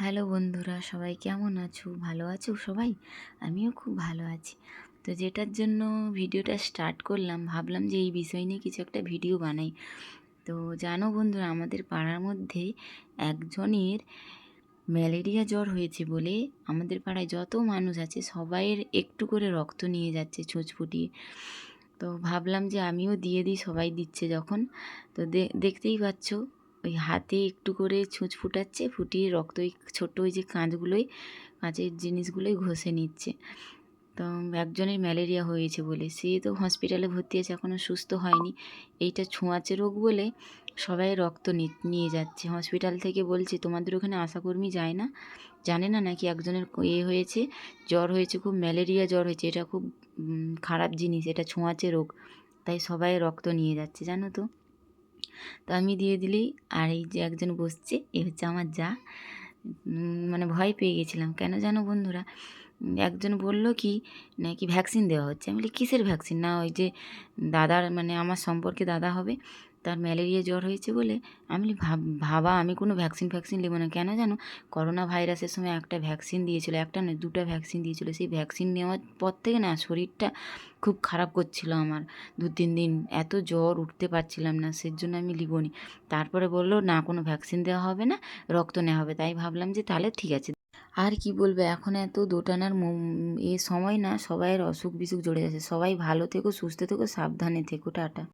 Hello বন্ধুরা, সবাই কেমন আছো? ভালো আছো সবাই? আমিও খুব ভালো আছি। তো যেটার জন্য ভিডিওটা স্টার্ট করলাম, ভাবলাম যে এই বিষয় নিয়ে কিছু একটা ভিডিও বানাই। তো জানো বন্ধুরা, আমাদের পাড়ার মধ্যে একজনের ম্যালেরিয়া জ্বর হয়েছে বলে আমাদের পাড়ায় যত মানুষ আছে সবাইয়ের একটু করে রক্ত নিয়ে যাচ্ছে ছুঁচ ফুটিয়ে। তো ভাবলাম যে আমিও দিয়ে দিই, সবাই দিচ্ছে যখন। তো দেখতেই পাচ্ছ ওই হাতে একটু করে ছুঁচ ফুটাচ্ছে, ফুটিয়ে রক্ত ওই ছোট্ট ওই যে কাঁচগুলোই কাঁচের জিনিসগুলোই ঘষে নিচ্ছে। তো একজনের ম্যালেরিয়া হয়েছে বলে। সে তো হসপিটালে ভর্তি আছে, এখনও সুস্থ হয়নি। এইটা ছোঁয়াচে রোগ বলে সবাই রক্ত নিয়ে যাচ্ছে। হসপিটাল থেকে বলছে, তোমাদের ওখানে আশাকর্মী যায় না? জানে না নাকি একজনের এ হয়েছে, জ্বর হয়েছে, খুব ম্যালেরিয়া জ্বর হয়েছে। এটা খুব খারাপ জিনিস, এটা ছোঁয়াচে রোগ। তাই সবাই রক্ত নিয়ে যাচ্ছে, জানো তো? তো আমি দিয়ে দিলেই আর এই যে একজন বসছে, এ হচ্ছে আমার যা। মানে ভয় পেয়ে গেছিলাম। কেন জানো বন্ধুরা? একজন বলল কি, নাকি ভ্যাকসিন দেওয়া হচ্ছে? আমি বলি, কিসের ভ্যাকসিন? না, ওই যে দাদার মানে আমার সম্পর্কে দাদা হবে। তার ম্যালেরিয়া জ্বর হয়েছে বলে আমি ভাব- ভাবা, আমি কোনো ভ্যাকসিন ফ্যাকসিন নেব না। কেন জানো? করোনা ভাইরাসের সময় একটা ভ্যাকসিন দিয়েছিল, একটা নয়, দুটো ভ্যাকসিন দিয়েছিল। সেই ভ্যাকসিন নেওয়ার পর থেকে না শরীরটা খুব খারাপ করছিল আমার। দু, তিন দিন এত জ্বর উঠতে পারছিলাম না সের জন্য আমি লিবনি। তারপরে বলল, না, কোনো ভ্যাকসিন দেওয়া হবে না, রক্ত নেওয়া হবে। তাই ভাবলাম যে তাহলে ঠিক আছে। আর কি বলবে, এখন এত দোটানার এ সময় না সবাইয়ের অসুখ বিসুখ জড়ে যাচ্ছে। সবাই ভালো থেকো, সুস্থ থেকো, সাবধানে থেকো, টাটা।